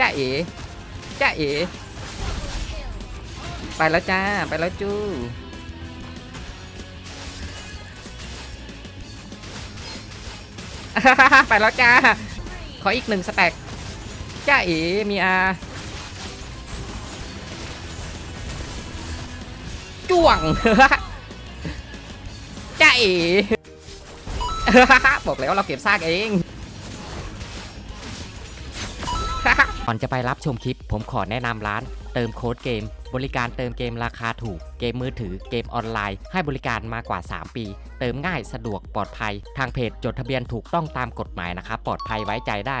จ้าเอ๋จ้าเอ๋ไปแล้วจ้า ไปแล้วจู้ไปแล้วจ้า ขออีกหนึ่งสแต็กจ้าเอ๋มีอาจ้วงจ้าเอ๋บอกแล้วเราเก็บซากเอง อนจะไปรับชมคลิป ผมขอแนะนำร้าน เติมโค้ดเกม บริการเติมเกมราคาถูก เกมมือถือเกมออนไลน์ ให้บริการมากว่า 3 ปี เติมง่ายสะดวกปลอดภัย ทางเพจจดทะเบียนถูกต้องตามกฎหมายนะครับปลอดภัยไว้ใจได้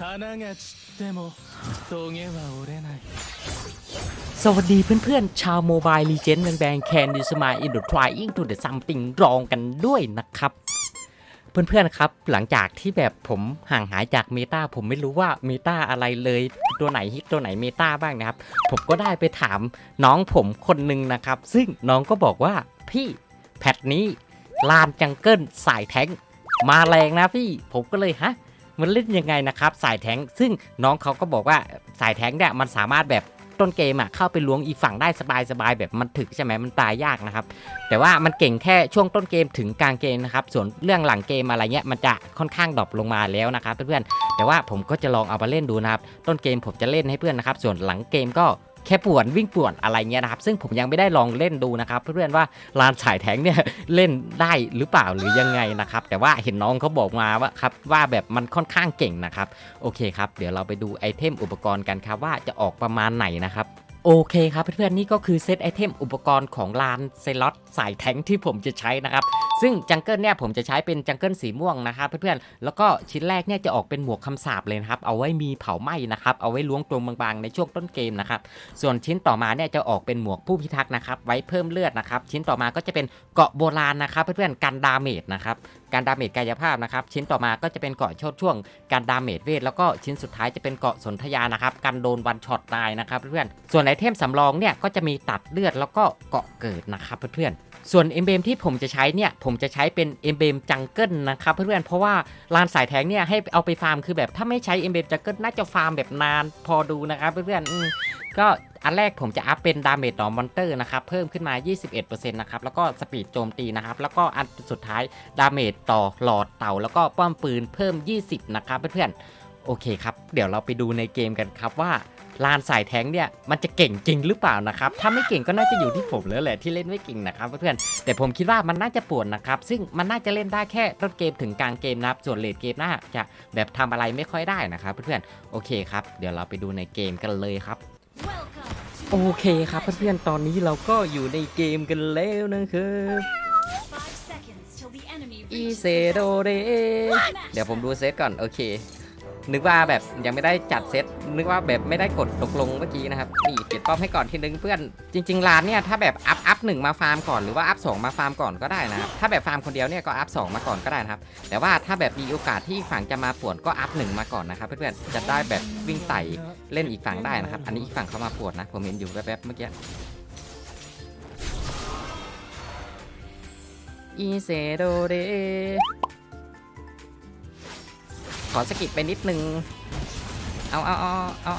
花が散っても棘は折れない สวัสดีเพื่อนๆ ชาวโมบายลีเจนด์แบงแคนดิสมาอินดูทรายอิงทูเดอะซัมติงรองกันด้วยนะครับ เพื่อนๆครับ หลังจากที่แบบผมห่างหายจากเมตาผมไม่รู้ว่าเมตาอะไรเลย ตัวไหนฮิตตัวไหนเมตาบ้างนะครับ ผมก็ได้ไปถามน้องผมคนหนึ่งนะครับ ซึ่งน้องก็บอกว่าพี่แพทนี้ลานจังเกิลสายแท้งมาแรงนะพี่ ผมก็เลยฮะ มันเล่นยังไงนะครับสายแท้งซึ่งน้องเขาก็บอกว่าสายแท้งเนี่ยมันสามารถแบบต้นเกมอะเข้าไปล้วงอีกฝั่งได้สบายๆแบบมันถึกใช่ไหมมันตายยากนะครับ แต่ว่ามันเก่งแค่ช่วงต้นเกมถึงกลางเกมนะครับ ส่วนเรื่องหลังเกมอะไรเงี้ยมันจะค่อนข้างดรอปลงมาแล้วนะครับเพื่อนๆแต่ว่าผมก็จะลองเอามาเล่นดูนะครับต้นเกมผมจะเล่นให้เพื่อนนะครับ ส่วนหลังเกมก็ แค่ป่วนวิ่งป่วนอะไรเงี้ยนะครับ ซึ่งผมยังไม่ได้ลองเล่นดูนะครับ เพื่อนๆว่าลานฉายแทงเนี่ยเล่นได้หรือเปล่าหรือยังไงนะครับ แต่ว่าเห็นน้องเขาบอกมาว่าครับว่าแบบมันค่อนข้างเก่งนะครับ โอเคครับ เดี๋ยวเราไปดูไอเทมอุปกรณ์กันครับว่าจะออกประมาณไหนนะครับโอเคครับเพื่อนๆนี่ก็คือเซตไอเทมอุปกรณ์ของลานเซลอตสายแทงที่ผมจะใช้นะครับ ซึ่งจังเกิลเนี่ยผมจะใช้เป็นจังเกิลสีม่วงนะครับเพื่อนๆ แล้วก็ชิ้นแรกเนี่ยจะออกเป็นหมวกคำสาบเลยนะครับ เอาไว้มีเผาไหม้นะครับ เอาไว้ล้วงตรงบางๆในช่วงต้นเกมนะครับ ส่วนชิ้นต่อมาเนี่ยจะออกเป็นหมวกผู้พิทักษ์นะครับ ไว้เพิ่มเลือดนะครับ ชิ้นต่อมาก็จะเป็นเกาะโบราณนะครับ เพื่อนๆ กันดาเมจนะครับ การดาเมจกายภาพนะครับ ชิ้นต่อมาก็จะเป็นเกาะโชดช่วง การดาเมจเวท แล้วก็ชิ้นสุดท้ายจะเป็นเกาะสนธยานะครับ กันโดนวันช็อตได้นะครับเพื่อนๆ ส่วนไอเทมสำรองเนี่ยก็จะมีตัดเลือดแล้วก็เกาะเกิดนะครับเพื่อนๆ ส่วนเอ็มเบมที่ผมจะใช้เนี่ย ผมจะใช้เป็นเอ็มเบมจังเกิลนะครับเพื่อนๆเพราะว่าลานสายแทงเนี่ยให้เอาไปฟาร์มคือแบบถ้าไม่ใช้เอ็มเบมจังเกิลน่าจะฟาร์มแบบนานพอดูนะครับเพื่อนๆอืมก็อันแรกผมจะอัพเป็นดาเมจต่อมอนเตอร์นะครับเพิ่มขึ้นมา 21%นะครับแล้วก็สปีดโจมตีนะครับแล้วก็อันสุดท้ายดาเมจต่อหลอดเต่า แล้วก็ป้อมปืนเพิ่ม 20 นะครับเพื่อนๆโอเคครับ เดี๋ยวเราไปดูในเกมกันครับว่า ลานสายแทงเนี่ยมันจะเก่งจริงหรือเปล่านะครับ ถ้าไม่เก่งก็น่าจะอยู่ที่ผมแล้วแหละที่เล่นไม่เก่งนะครับเพื่อนๆแต่ผมคิดว่ามันน่าจะปวดนะครับ ซึ่งมันน่าจะเล่นได้แค่ต้นเกมถึงกลางเกมนะครับส่วนเลดเกมน่าจะแบบทำอะไรไม่ค่อยได้นะครับเพื่อนๆโอเคครับเดี๋ยวเราไปดูในเกมกันเลยครับโอเคครับเพื่อนๆตอนนี้เราก็อยู่ในเกมกันแล้วนะครับ Five seconds till the enemy อี reaches เซโดเรเดี๋ยวผมดูเซตก่อน โอเค นึกว่าแบบยังไม่ได้จัดเซตนึกว่าแบบไม่ได้กดตกลงเมื่อกี้นะครับนี่เปลี่ยนป้อมให้ก่อนทีนึงเพื่อนจริงๆร้านเนี่ยถ้าแบบอัพอัพหนึ่งมาฟาร์มก่อนหรือว่าอัพสองมาฟาร์มก่อนก็ได้นะครับถ้าแบบฟาร์มคนเดียวเนี่ยก็อัพสองมาก่อนก็ได้นะครับแต่ว่าถ้าแบบมีโอกาสที่ฝั่งจะมาป่วนก็อัพหนึ่งมาก่อนนะครับเพื่อนๆจะได้แบบวิ่งไต่เล่นอีกฝั่งได้นะครับอันนี้อีกฝั่งเขามาป่วนนะผมเห็นอยู่แป๊บๆเมื่อกี้อีเซโดเร ขอสกิปไปนิดนึงเอาเอาเอาเอา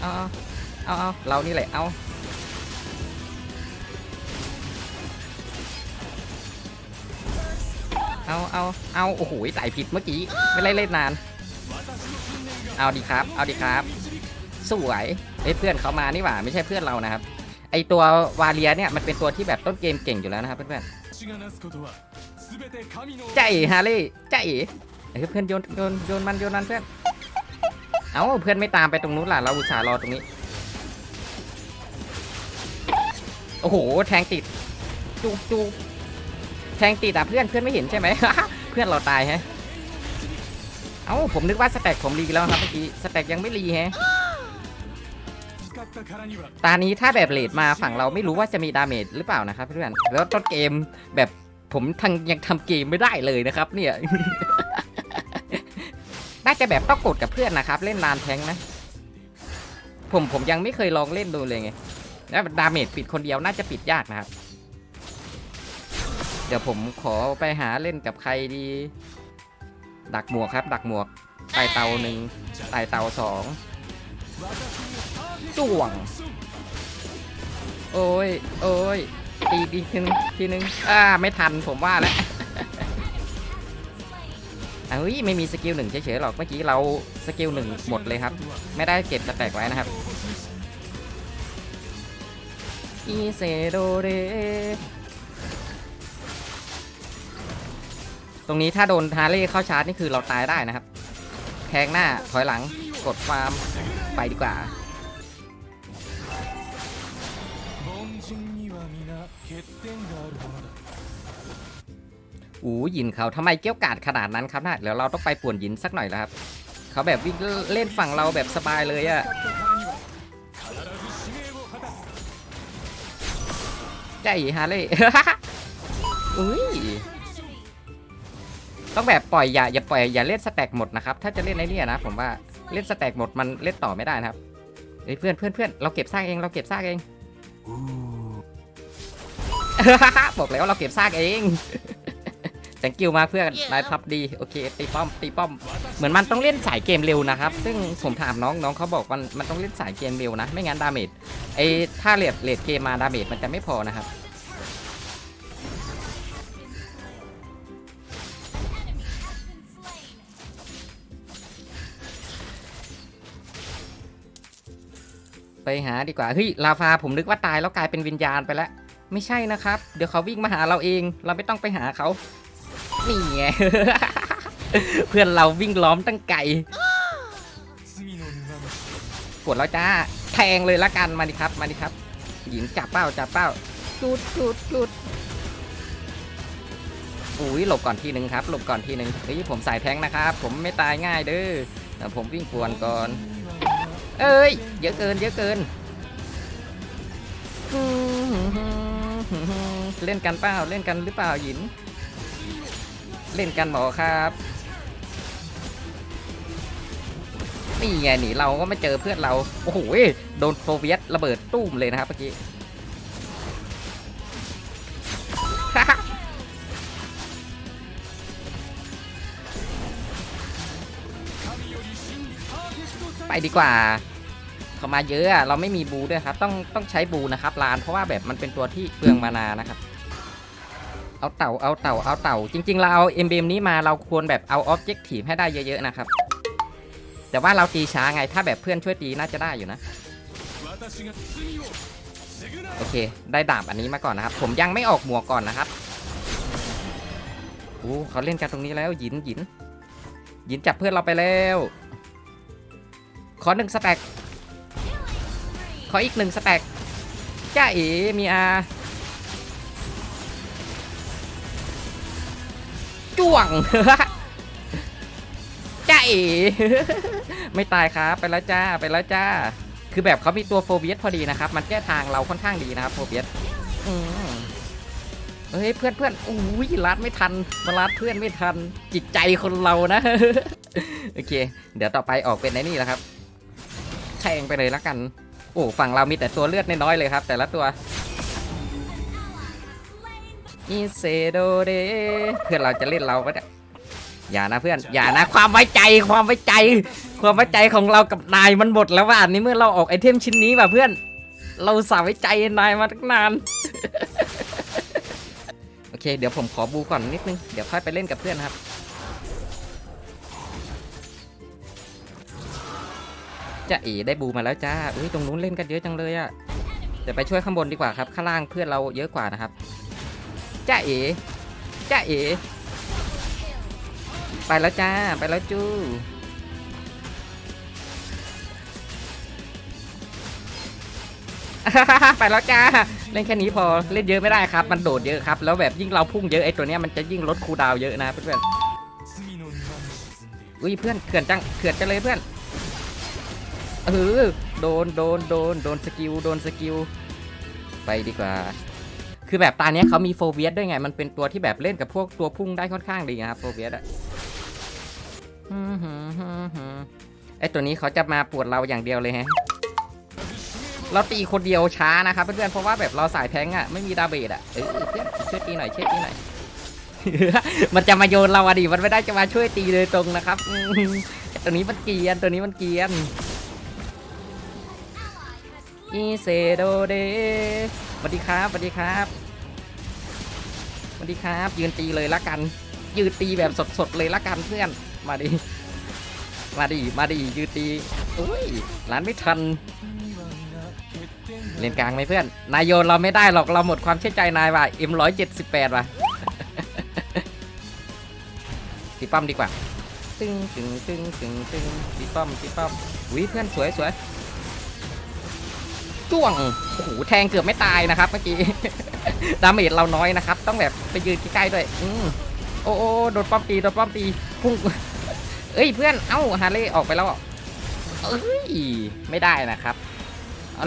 เอาเอาเอาเรานี่แหละ เอาเอาเอาเอาโอ้โหใส่ผิดเมื่อกี้ ไม่ได้เล่นนาน เอาดีครับ เอาดีครับ สวยเฮ้ยเพื่อนเขามานี่หว่า ไม่ใช่เพื่อนเรานะครับ ไอตัววาเลียเนี่ยมันเป็นตัวที่แบบต้นเกมเก่งอยู่แล้วนะครับเพื่อนๆใจฮาร์เล่ใจ เฮ้เพื่อนโยนโยนโยนมันโยนมันเพื่อน เอาเพื่อนไม่ตามไปตรงนู้นล่ะเราอุตส่าห์รอตรงนี้ โอ้โหแทงติดจูจูแทงติดแต่เพื่อนเพื่อนไม่เห็นใช่ไหม เพื่อนเราตายฮะ เอ้าผมนึกว่าสแต็กผมรีแล้วครับเมื่อกี้สแต็กยังไม่รีฮะตานี้ถ้าแบบเลดมาฝั่งเราไม่รู้ว่าจะมีดาเมจหรือเปล่านะครับเพื่อนแล้วต้นเกมแบบผมทังยังทำเกมไม่ได้เลยนะครับเนี่ย น่าจะแบบต้องกดกับเพื่อนนะครับ เล่นลานแทงนะ ผมผมยังไม่เคยลองเล่นดูเลยไงแล้วดาเมจปิดคนเดียวน่าจะปิดยากนะครับ เดี๋ยวผมขอไปหาเล่นกับใครดี ดักหมวกครับ ดักหมวกไต่เตาหนึ่งไต่เตาสองจ้วง โอ้ย โอ้ยตีอีกทีนึงทีนึงอ่า ไม่ทันผมว่าแล้ว เอ้ยไม่มีสกิลหนึ่งเฉยๆหรอกเมื่อกี้เราสกิลหนึ่งหมดเลยครับ ไม่ได้เก็บสแต็กไว้นะครับอีเซโดเรตรงนี้ถ้าโดนฮาร์เล่เข้าชาร์จนี่คือเราตายได้นะครับ แทงหน้าถอยหลังกดฟาร์มไปดีกว่า อูหยินเขาทำไมเกี้ยวกาดขนาดนั้นครับนะเดี๋ยวเราต้องไปป่วนหยินสักหน่อยแล้วครับเขาแบบวิ่งเล่นฝั่งเราแบบสบายเลยอะใจฮาเล่อุ้ยต้องแบบปล่อยอย่าอย่าปล่อยอย่าเล่นสแต็กหมดนะครับถ้าจะเล่นไอ้เนี่นะผมว่าเล่นสแต็กหมดมันเล่นต่อไม่ได้นะครับเฮ้ยเพื่อนเพื่อนเพื่อนเราเก็บซากเองเราเก็บซากเองบอกแล้วเราเก็บซากเอง แต่งกิวมากเพื่อนนายพับดีโอเคตีป้อมตีป้อม เหมือนมันต้องเล่นสายเกมเร็วนะครับ ซึ่งผมถามน้องน้องเขาบอกมันมันต้องเล่นสายเกมเร็วนะ ไม่งั้นดาเมจไอ้ถ้าเลดเลดเกมมาดาเมจมันจะไม่พอนะครับไปหาดีกว่า เฮ้ย ลาฟาผมนึกว่าตายแล้วกลายเป็นวิญญาณไปแล้ว ไม่ใช่นะครับ เดี๋ยวเขาวิ่งมาหาเราเอง เราไม่ต้องไปหาเขา นีไง เพื่อนเราวิ่งล้อมตั้งไกลวดแล้วจ้า แทงเลยละกัน มาดิครับ มาดิครับ หญิงจับเป้า จับเป้า จุดจุดจุดอุ้ยหลบก่อนทีหนึ่งครับ หลบก่อนทีหนึ่งเฮ้ยผมสายแทงนะครับ ผมไม่ตายง่ายเด้อผมวิ่งป่วนก่อน เอ้ย เยอะเกิน เยอะเกิน เล่นกันเปล่า เล่นกันหรือเปล่าหญิง เล่นกันหมอครับนี่ไงหนีเราก็ไม่เจอเพื่อนเรา โอ้โหโดนโซเวียตระเบิดตุ้มเลยนะครับเมื่อกี้ไปดีกว่าเขามาเยอะอะเราไม่มีบูด้วยครับ ต้องต้องใช้บูนะครับลานเพราะว่าแบบมันเป็นตัวที่เปลืองมานานะครับ เอาเต่าเอาเต่าเอาเต่า จริง ๆ เราเอาเอ็มบีมนี้มาเราควรแบบเอาออบเจกตีฟให้ได้เยอะๆนะครับ แต่ว่าเราตีช้าไงถ้าแบบเพื่อนช่วยตีน่าจะได้อยู่นะ โอเค ได้ดาบอันนี้มาก่อนนะครับ ผมยังไม่ออกหมวกก่อนนะครับโอ้เขาเล่นกันตรงนี้แล้วหยินหยินหยินจับเพื่อนเราไปแล้วขอหนึ่งสแต็กขออีกหนึ่งสแต็กจ้าเอ๋มีอา จ้วงจ้าเอ๋ไม่ตายครับไปแล้วจ้าไปแล้วจ้า คือแบบเขามีตัวโฟเบียสพอดีนะครับ มันแก้ทางเราค่อนข้างดีนะครับโฟเบียสเฮ้ยเพื่อนเพื่อนอุ้ยลัดไม่ทันมาลัดเพื่อนไม่ทันจิตใจคนเรานะโอเค เดี๋ยวต่อไปออกเป็นไอ้นี่แหละครับแทงไปเลยละกัน โอ้ฝั่งเรามีแต่ตัวเลือดน้อยๆเลยครับ แต่ละตัว อิเซโดเดเพื่อนเราจะเล่นเราปะเนี่ยอย่านะเพื่อนอย่านะความไว้ใจความไว้ใจ ความไว้ใจของเรากับนายมันหมดแล้วว่าอันนี้เมื่อเราออกไอเทมชิ้นนี้ว่ะเพื่อน เราสาวไว้ใจนายมาตั้งนานโอเค เดี๋ยวผมขอบูก่อนนิดนึงเดี๋ยวค่อยไปเล่นกับเพื่อนนะครับจะเอ๋ได้บูมาแล้วจ้าอุ้ยตรงนู้นเล่นกันเยอะจังเลยอะเดี๋ยวไปช่วยข้างบนดีกว่าครับข้างล่างเพื่อนเราเยอะกว่านะครับ จ้าเอ๋จ้าเอ๋ไปแล้วจ้า ไปแล้วจูไปแล้วจ้า เล่นแค่นี้พอเล่นเยอะไม่ได้ครับ มันโดดเยอะครับ แล้วแบบยิ่งเราพุ่งเยอะไอ้ตัวเนี้ยมันจะยิ่งลดคูดาวเยอะนะเพื่อนอุ้ยเพื่อนเขื่อนจังเขื่อนจังเลยเพื่อนเออโดนโดนโดนโดนสกิลโดนสกิลไปดีกว่า คือแบบตาเนี้ยเขามีโฟเวียสด้วยไง มันเป็นตัวที่แบบเล่นกับพวกตัวพุ่งได้ค่อนข้างดีนะครับโฟเวียสอะไอตัวนี้เขาจะมาปวดเราอย่างเดียวเลยฮะ เราตีคนเดียวช้านะครับเพื่อนๆ เพราะว่าแบบเราสายแทงอะไม่มีดาเบจอะเออเพื่อนช่วยตีหน่อยช่วยตีหน่อย มันจะมาโยนเราอะดิ มันไม่ได้จะมาช่วยตีเลยตรงนะครับ ตัวนี้มันเกียน ตัวนี้มันเกียนอีเซโดเด สวัสดีครับสวัสดีครับสวัสดีครับ ยืนตีเลยละกัน ยืนตีแบบสดๆเลยละกันเพื่อน มาดิ มาดิ มาดิ ยืนตีอุ้ยร้านไม่ทัน เล่นกลางไหมเพื่อน นายโยนเราไม่ได้หรอก เราหมดความเชื่อใจนายว่ะ M ร้อยเจ็ดสิบแปดว่ะตีป้อมดีกว่า ตึงตึงตึงตึงตึงตีป้อมตีป้อมอุ้ยเพื่อนสวยสวย จ้วงโอ้โหแทงเกือบไม่ตายนะครับ เมื่อกี้ดาเมจเราน้อยนะครับ ต้องแบบไปยืนใกล้ๆด้วยอืมโอ้โอ้โดนป้อมตีโดนป้อมตีพุ่งเอ้ยเพื่อนเอ้าฮาร์เลย์ออกไปแล้วเอ้ยไม่ได้นะครับ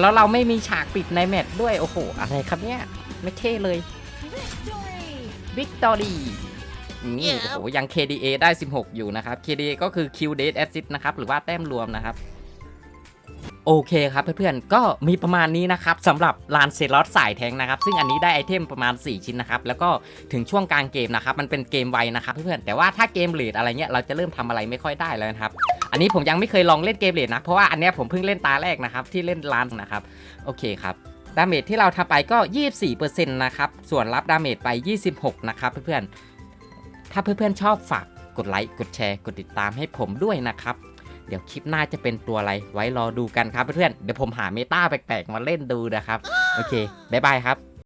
แล้วเราไม่มีฉากปิดในแมตช์ด้วยโอ้โหอะไรครับเนี่ยไม่เท่เลยวิกตอรี่นี่โอ้โหยัง KDA ได้ 16 อยู่นะครับ KDA ก็คือ Q Date Assist นะครับ หรือว่าแต้มรวมนะครับ โอเคครับเพื่อนๆก็มีประมาณนี้นะครับสำหรับลานเซลอสสายแทงนะครับ ซึ่งอันนี้ได้ไอเทมประมาณ 4 ชิ้นนะครับ แล้วก็ถึงช่วงกลางเกมนะครับ มันเป็นเกมไวนะครับเพื่อนๆแต่ว่าถ้าเกมเลดอะไรเงี้ยเราจะเริ่มทำอะไรไม่ค่อยได้แล้วนะครับ อันนี้ผมยังไม่เคยลองเล่นเกมเลดนะ เพราะว่าอันเนี้ยผมเพิ่งเล่นตาแรกนะครับที่เล่นลานนะครับโอเคครับดาเมจที่เราทำไปก็ 24%นะครับส่วนรับดาเมจไป 26 นะครับเพื่อนๆถ้าเพื่อนๆชอบฝากกดไลค์กดแชร์กดติดตามให้ผมด้วยนะครับ เดี๋ยวคลิปหน้าจะเป็นตัวอะไรไว้รอดูกันครับเพื่อนๆเดี๋ยวผมหาเมตาแปลกๆมาเล่นดูนะครับ โอเคบ๊ายบายครับ